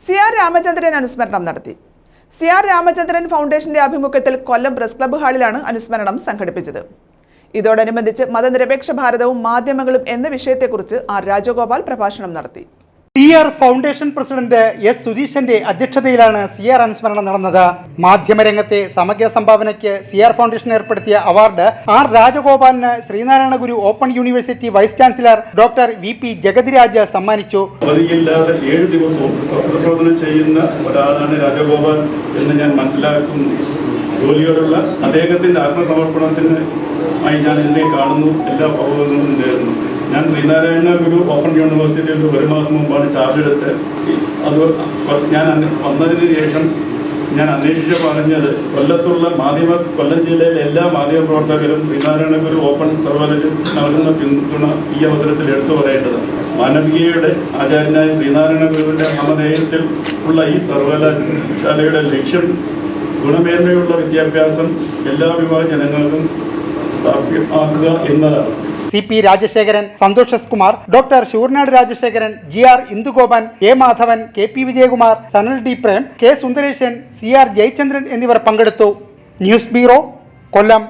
C R Ramachandran അനുസ്മരണം നടത്തി. C R Ramachandran ഫൗണ്ടേഷന്റെ ആഭിമുഖ്യത്തിൽ കൊല്ലം പ്രസ് ക്ലബ്ബ് ഹാളിലാണ് അനുസ്മരണം സംഘടിപ്പിച്ചത്. ഇതോടനുബന്ധിച്ച് മതനിരപേക്ഷ ഭാരതവും മാധ്യമങ്ങളും എന്ന വിഷയത്തെക്കുറിച്ച് ആർ രാജഗോപാൽ പ്രഭാഷണം നടത്തി. C R foundation president S സുധീഷന്റെ അധ്യക്ഷതയിലാണ് സി ആർ അനുസ്മരണം നടന്നത്. മാധ്യമരംഗത്തെ സമഗ്ര സംഭാവനയ്ക്ക് സി ആർ ഫൗണ്ടേഷൻ ഏർപ്പെടുത്തിയ award R രാജഗോപാലിന് Sreenarayana Guru open university vice chancellor doctor V P Jagathiraj സമ്മാനിച്ചു. ഏഴ് ദിവസവും പത്രപ്രവർത്തനം ചെയ്യുന്ന ഒരാളാണ് രാജഗോപാൽ എന്ന് ഞാൻ മനസ്സിലാക്കുന്നു. ജോലിയോടുള്ള അദ്ദേഹത്തിന്റെ ആത്മസമർപ്പണത്തിന് ഞാൻ ഇതിനെ കാണുന്നു. എല്ലാ ഭാഗങ്ങളും ഞാൻ ശ്രീനാരായണ ഗുരു ഓപ്പൺ യൂണിവേഴ്സിറ്റിയിൽ ഒരു മാസം മുമ്പാണ് ചാർജ് എടുത്ത്. അത് ഞാൻ വന്നതിന് ശേഷം ഞാൻ അന്വേഷിച്ച് പറഞ്ഞത് കൊല്ലത്തുള്ള മാധ്യമ കൊല്ലം ജില്ലയിലെ എല്ലാ മാധ്യമ പ്രവർത്തകരും ശ്രീനാരായണ ഗുരു ഓപ്പൺ സർവകലശ നൽകുന്ന പിന്തുണ ഈ അവസരത്തിൽ എടുത്തു പറയേണ്ടതാണ് മാനവികയുടെ ആചാര്യനായ ശ്രീനാരായണ ഗുരുവിന്റെ നാമധേയത്തിൽ ഉള്ള ഈ സർവകലാശാലയുടെ ലക്ഷ്യം ഗുണമേന്മയുള്ള വിദ്യാഭ്യാസം എല്ലാ വിഭാഗ ജനങ്ങൾക്കും പ്രാപ്യമാക്കുക എന്നതാണ്. C P Rajasekharan Santhosh S Kumar doctor Sooranad Rajasekharan G R Indugopan K Madhavan K P Vijayakumar Sanal D Prem K Sundaresan C R Jayachandran എന്നിവർ പങ്കെടുത്തു. News bureau Kollam.